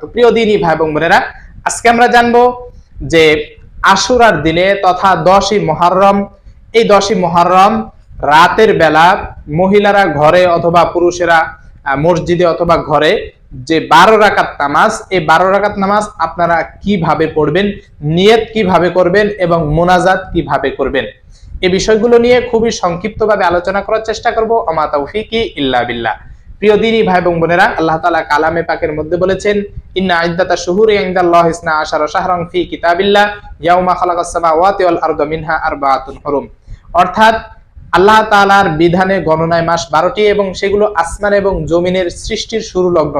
তো প্রিয় দিনই ভাই এবং বোনেরা, আজকে আমরা জানব যে আশুরার দিনে তথা দশই মহরম, এই দশই মহরম রাতের বেলা মহিলারা ঘরে অথবা পুরুষেরা মসজিদে অথবা ঘরে যে বারো রাকাত নামাজ, এই বারো রাকাত নামাজ আপনারা কীভাবে পড়বেন, নিয়ত কীভাবে করবেন এবং মোনাজাত কীভাবে করবেন এই বিষয়গুলো নিয়ে খুবই সংক্ষিপ্তভাবে আলোচনা করার চেষ্টা করব। আমা তৌফিকি ইল্লা বিল্লাহ। প্রিয় দিনী ভাই এবং বোনেরা, আল্লাহ তাআলা কালামে পাকের মধ্যে বলেছেন বিধানে গণনায় মাস বারোটি এবং সেগুলো আসমান এবং জমিনের সৃষ্টির লগ্ন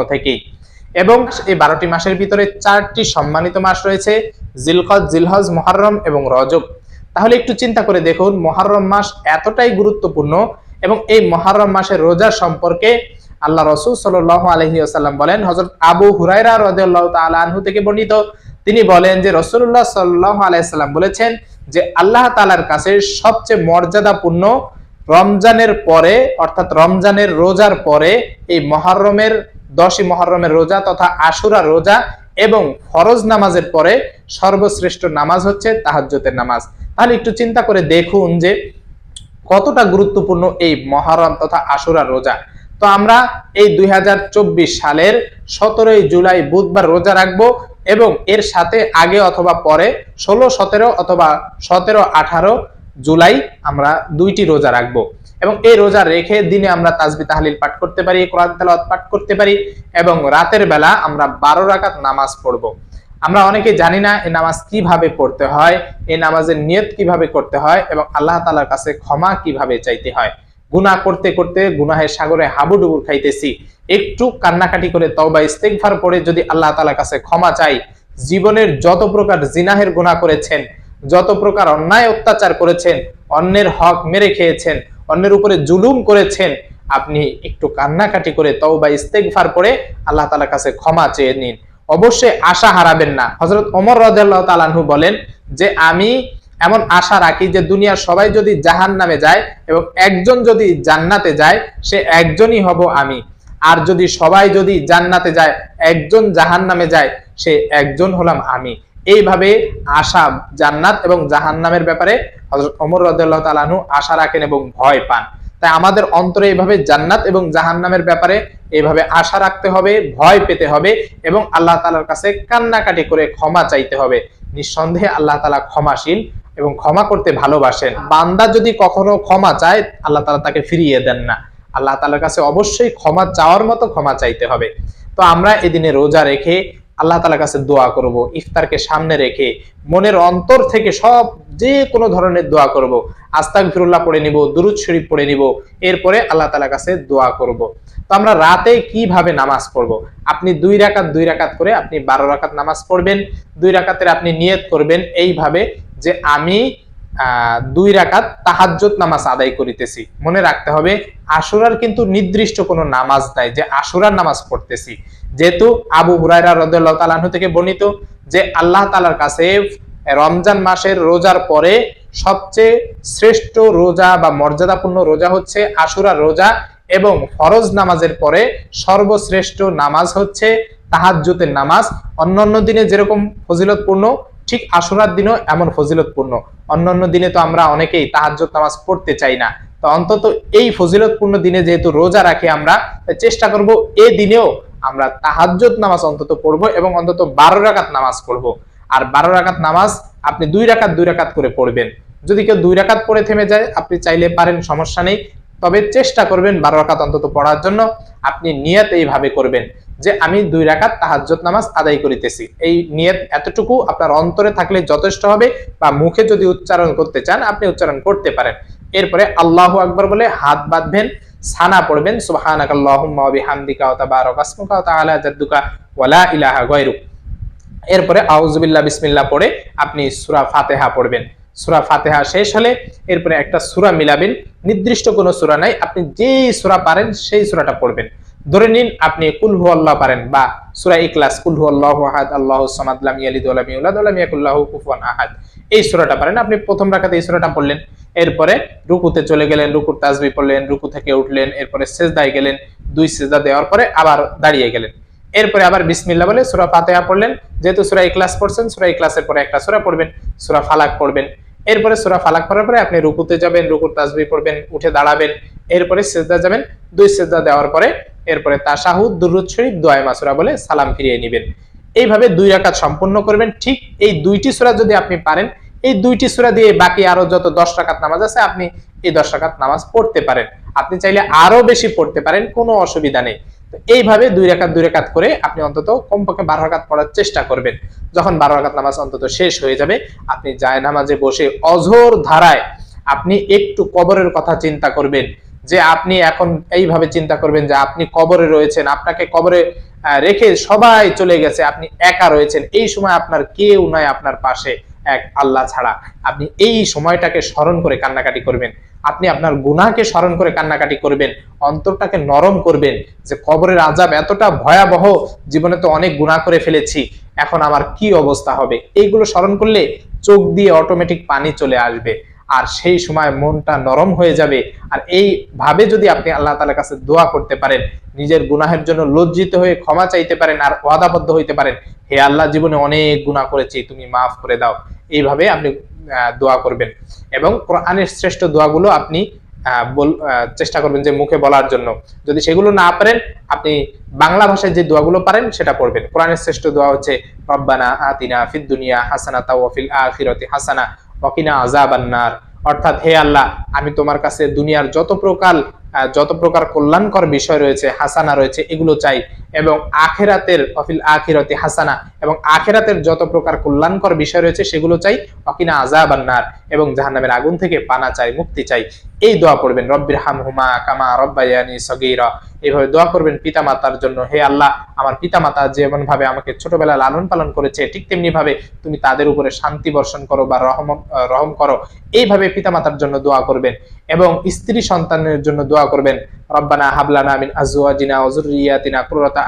এবং এই বারোটি মাসের ভিতরে চারটি সম্মানিত মাস রয়েছে, জিলকদ, জিলহজ মহরম এবং রজব। তাহলে একটু চিন্তা করে দেখুন মহরম মাস এতটাই গুরুত্বপূর্ণ এবং এই মহরম মাসের রোজা সম্পর্কে আল্লাহ রসুল সাল্লাহ আলহি আসাল্লাম বলেন হজরত আবু হুরাইরা রাদিয়াল্লাহু তাআলা থেকে বর্ণিত। তিনি বলেন যে রসুল্লাহ সাল্লাহ আলাইসাল্লাম বলেছেন যে আল্লাহ তালার কাছে সবচেয়ে মর্যাদাপূর্ণ রমজানের পরে, অর্থাৎ রমজানের রোজার পরে, এই মহরমের, দশই মহরমের রোজা তথা আশুরা রোজা এবং ফরজ নামাজের পরে সর্বশ্রেষ্ঠ নামাজ হচ্ছে তাহাজ্জুদের নামাজ। তাহলে একটু চিন্তা করে দেখুন যে কতটা গুরুত্বপূর্ণ এই মহরম তথা আশুরা রোজা। তো আমরা এই দুই হাজার চব্বিশ সালের সতেরোই জুলাই বুধবার রোজা রাখব এবং এর সাথে আগে অথবা পরে ষোলো, সতেরো অথবা সতেরো, আঠারো জুলাই আমরা দুইটি রোজা রাখব। এবং এই রোজা রেখে দিনে আমরা তাজবি তাহলিল পাঠ করতে পারি, কোরআন তেলাওয়াত পাঠ করতে পারি এবং রাতের বেলা আমরা বারো রাকাত নামাজ পড়ব। আমরা অনেকে জানি না এই নামাজ কীভাবে পড়তে হয়, এই নামাজের নিয়ত কীভাবে করতে হয় এবং আল্লাহ তালার কাছে ক্ষমা কীভাবে চাইতে হয়। গুনাহ করতে করতে গুনাহের সাগরে হাবুডুবুর খাইতেছি। একটু কান্নাকাটি করে তওবা, ইস্তেগফার পড়ে যদি আল্লাহ তালার কাছে ক্ষমা চাই, জীবনের যত প্রকার জিনাহের গুনাহ করেছেন, যত প্রকার অন্যায় অত্যাচার করেছেন, অন্যের হক মেরে খেয়েছেন, অন্যের উপরে জুলুম করেছেন, আপনি একটু কান্নাকাটি করে তওবা, ইস্তেগফার পড়ে আল্লাহ তালার কাছে ক্ষমা চেয়ে নিন। অবশ্যই আশা হারাবেন না। হজরত ওমর রাদিয়াল্লাহু তাআলাহু বলেন যে, আমি এমন আশা রাখি যে দুনিয়ার সবাই যদি জাহান নামে যায় এবং একজন যদি জান্নাতে যায়, সে একজনই হব আমি। আর যদি সবাই যদি জান্নাতে যায়, একজন জাহান নামে যায়, সে একজন হলাম আমি। এইভাবে আশা জান্নাত এবং জাহান্নামের ব্যাপারে হযরত ওমর রাদিয়াল্লাহু তাআলা আশা রাখেন এবং ভয় পান। তাই আমাদের অন্তরে এইভাবে জান্নাত এবং জাহান্নামের ব্যাপারে এইভাবে আশা রাখতে হবে, ভয় পেতে হবে এবং আল্লাহ তাআলার কাছে কান্নাকাটি করে ক্ষমা চাইতে হবে। নিঃসন্দেহে আল্লাহ তালা ক্ষমাশীল। এবং ক্ষমা করতে ভালোবাসেন। বান্দা যদি কখনো ক্ষমা চায়, আল্লাহ তালা তাকে ফিরিয়ে দেন না। আল্লাহ তাআলার কাছে অবশ্যই ক্ষমা চাওয়ার মতো ক্ষমা চাইতে হবে। তো আমরা এদিনে রোজা রেখে আল্লাহ তালার কাছে দোয়া করব, ইফতারকে সামনে রেখে মনের অন্তর থেকে সব যে কোনো ধরনের দোয়া করব। আস্তাক ফিরুল্লাহ পড়ে নিব, দুরুদ শরীফ পড়ে নিব, এরপরে আল্লাহ তালার কাছে দোয়া করব। তো আমরা রাতে কীভাবে নামাজ পড়ব? আপনি দুই রাকাত দুই রাকাত করে আপনি বারো রাকাত নামাজ পড়বেন, দুই রাকাতের আপনি নিয়ত করবেন, এইভাবে যে আমি দুই রাকাত তাহাজ্জুদ নামাজ আদায় করিতেছি। মনে রাখতে হবে আশুরার কিন্তু নির্দিষ্ট কোনো নামাজ নাই, যে আশুরার নামাজ পড়তেছি। যেহেতু আবু হুরায়রা রাদিয়াল্লাহু তাআলা আনহু থেকে বর্ণিত যে আল্লাহ তালার কাছে রমজান মাসের রোজার পরে সবচেয়ে শ্রেষ্ঠ রোজা বা মর্যাদাপূর্ণ রোজা হচ্ছে আশুরার রোজা এবং ফরজ নামাজের পরে সর্বশ্রেষ্ঠ নামাজ হচ্ছে তাহাজ্জুতের নামাজ। অন্যান্য দিনে যেরকম ফজিলতপূর্ণ ঠিক আশুরার দিনও এমন ফজিলতপূর্ণ। অন্যান্য দিনে তো আমরা অনেকেই তাহাজ্জুদ নামাজ পড়তে চাই না। তো অন্তত এই ফজিলতপূর্ণ দিনে যেহেতু রোজা রাখি আমরা চেষ্টা করব এ দিনেও আমরা তাহাজ্জুদ নামাজ অন্তত পড়ব এবং অন্তত বারো রাকাত নামাজ পড়ব। আর বারো রাকাত নামাজ আপনি দুই রাকাত দুই রাকাত করে পড়বেন। যদি কেউ দুই রাকাত পড়ে থেমে যায়, আপনি চাইলে পারেন, সমস্যা নেই। তবে চেষ্টা করবেন বারো রাকাত অন্তত পড়ার জন্য। আপনি নিয়ত এইভাবে করবেন। যে আমি দুই রাকাত তাহাজ্জুদ নামাজ আদায় করিতেছি। এই নিয়ত এতটুকু আপনার অন্তরে থাকলে যথেষ্ট হবে বা মুখে যদি উচ্চারণ করতে চান, আপনি উচ্চারণ করতে পারেন। এরপরে আল্লাহু আকবার বলে হাত বাঁধবেন সানা পড়বেন গায়রুক। এরপরে আউজুবিল্লাহ বিসমিল্লাহ পড়ে আপনি সুরা ফাতেহা পড়বেন। সুরা ফাতেহা শেষ হলে এরপরে একটা সুরা মিলাবেন। নির্দিষ্ট কোনো সুরা নাই, আপনি যেই সুরা পারেন সেই সূরাটা পড়বেন। ধরে নিন আপনি কুল হু আল্লাহ পারেন বা সূরা ইখলাস, কুল হু আল্লাহু আহাদ আল্লাহু আহাদ। এই সূরাটা পারেন। আপনি প্রথম রাকাতে এই সূরাটা পড়লেন। এরপরে রুকুতে চলে গেলেন, রুকুর তাসবিহ পড়লেন, রুকু থেকে উঠলেন, এরপরে সেজদায় গেলেন, দুই সেজদা দেওয়ার পরে আবার দাঁড়িয়ে গেলেন। এরপরে আবার বিসমিল্লাহ বলে সূরা ফাতিহা পড়লেন। যেহেতু সূরা ইখলাস পড়ছেন, সূরা ইখলাসের পরে একটা সূরা পড়বেন, সূরা ফালাক পড়বেন। এরপরে সূরা ফালাক পড়ার পরে আপনি রুকুতে যাবেন, রুকুর তাজবি পড়বেন, উঠে দাঁড়াবেন, এরপরে সিজদা যাবেন, দুই সিজদা দেওয়ার পরে এরপরে তাশাহুদ, দুরুদ শরীফ দোয়া মাসুরা বলে সালাম ফিরিয়ে নেবেন। এইভাবে দুই রাকাত সম্পূর্ণ করবেন। ঠিক এই দুইটি সূরা যদি আপনি পারেন, এই দুইটি সূরা দিয়ে বাকি আরও যত দশ রাকাত নামাজ আছে, আপনি এই দশ রাকাত নামাজ পড়তে পারেন। আপনি চাইলে আরও বেশি পড়তে পারেন, কোনো অসুবিধা নেই। তো এইভাবে দুই রাকাত দুই রাকাত করে আপনি অন্তত কমপক্ষে বারো রাকাত পড়ার চেষ্টা করবেন। যখন বারো রাকাত নামাজ অন্তত শেষ হয়ে যাবে, আপনি জায় নামাজে বসে অঝোর ধারায় আপনি একটু কবরের কথা চিন্তা করবেন। যে আপনি এখন এইভাবে চিন্তা করবেন যে আপনি কবরে রয়েছেন, আপনাকে কবরে রেখে সবাই চলে গেছে, আপনি একা রয়েছেন, এই সময় আপনার কেউ নাই আপনার পাশে এক আল্লাহ ছাড়া। আপনি এই সময়টাকে স্মরণ করে কান্নাকাটি করবেন। আপনি আপনার গুনাহকে স্মরণ করে কান্নাকাটি করবেন। অন্তরটাকে নরম করবেন যে কবরের আজাব এতটা ভয়াবহ, জীবনে তো অনেক গুনাহ করে ফেলেছি, এখন আমার কি অবস্থা হবে? এইগুলো স্মরণ করলে চোখ দিয়ে অটোমেটিক পানি চলে আসবে। আর সেই সময় মনটা নরম হয়ে যাবে। আর এই ভাবে যদি আপনি আল্লাহ তাআলার কাছে দোয়া করতে পারেন, নিজের গুনাহের জন্য লজ্জিত হয়ে ক্ষমা চাইতে পারেন আর ওয়াদাবদ্ধ হইতে পারেন, হে আল্লাহ জীবনে অনেক গুনাহ করেছি, তুমি মাফ করে দাও। এইভাবে আপনি দোয়া করবেন। এবং কোরআনের শ্রেষ্ঠ দোয়াগুলো আপনি চেষ্টা করবেন যে মুখে বলার জন্য। যদি সেগুলো না পারেন, আপনি বাংলা ভাষায় যে দোয়াগুলো পারেন, সেটা পড়বেন। কোরআনের শ্রেষ্ঠ দোয়া হচ্ছে, রব্বানা আতিনা ফিদ দুনিয়া হাসানাতা ওয়া ফিল হাসানা ওয়া আজাব আন্নার অর্থাৎ, হে আল্লাহ, আমি তোমার কাছে দুনিয়ার যত প্রকার যত প্রকার কল্যাণকর বিষয় রয়েছে, হাসানা রয়েছে, এগুলো চাই। এবং আখেরাতের, অফিল আখিরাতি হাসানা, এবং আখেরাতের যত প্রকার কল্যাণকর বিষয় রয়েছে সেগুলো চাই অকিনা আজাবান্নার এবং জাহান্নামের আগুন থেকে পানা চাই, মুক্তি চাই। এই দোয়া পড়বেন, রব্বির হামহুমা কামা রব্বায়ানি সগীরা। এইভাবে দোয়া করবেন পিতামাতার জন্য, হে আল্লাহ, আমার পিতামাতা যেমন ভাবে আমাকে ছোটবেলা লালন পালন করেছে, ঠিক তেমনি ভাবে তুমি তাদের উপরে শান্তি বর্ষণ করো বা রহম রহম করো। এইভাবে পিতামাতার জন্য দোয়া করবেন, এবং স্ত্রী সন্তানের জন্য দোয়া করবেন, রব্বানা হাবলানা মিন আজওয়াজিনা ওয়া যুররিয়াতিনা কুররাতা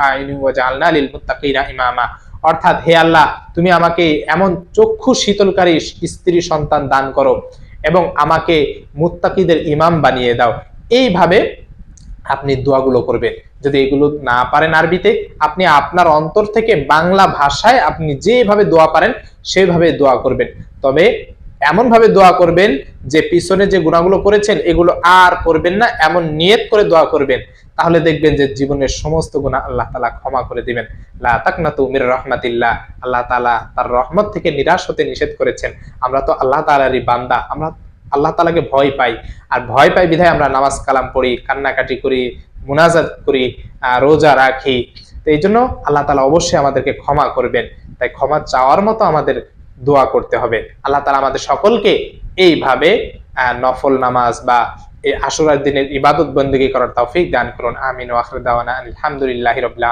অর্থাৎ, হে আল্লাহ, তুমি আমাকে এমন চক্ষু শীতলকারী স্ত্রী সন্তান দান করো এবং আমাকে মুত্তাকিদের ইমাম বানিয়ে দাও। এইভাবে আপনি দোয়াগুলো করবেন। যদি এগুলো না পারেন আরবিতে, আপনি আপনার অন্তর থেকে বাংলা ভাষায় আপনি যেভাবে দোয়া পারেন, সেভাবে দোয়া করবেন। তবে এমন ভাবে দোয়া করবেন যে পিছনে যে গুণাগুলো করেছেন, এগুলো আর করবেন না, এমন নিয়ত করে দোয়া করবেন। তাহলে দেখবেন যে জীবনের সমস্ত গুণা আল্লাহ তালা ক্ষমা করে দিবেন। লা তাকনাতু মির আল্লাহ তালা তার রহমত থেকে নিরাশ হতে নিষেধ করেছেন। আমরা তো আল্লাহ তাআলারই বান্দা, আমরা আল্লাহ তালাকে ভয় পাই। আর ভয় পাই বিধায় আমরা নামাজ কালাম পড়ি, কান্নাকাটি করি, মুনাজাত করি রোজা রাখি। তো এই জন্য আল্লাহ তালা অবশ্যই আমাদেরকে ক্ষমা করবেন। তাই ক্ষমা চাওয়ার মতো আমাদের দোয়া করতে হবে। আল্লাহ তালা আমাদের সকলকে এইভাবে নফল নামাজ বা এই আশুরার দিনের ইবাদত বন্দী করার তৌফিক দান করুন। আমিন ওয়াখর দাওয়ানা আলহামদুলিল্লাহ রবিল্লা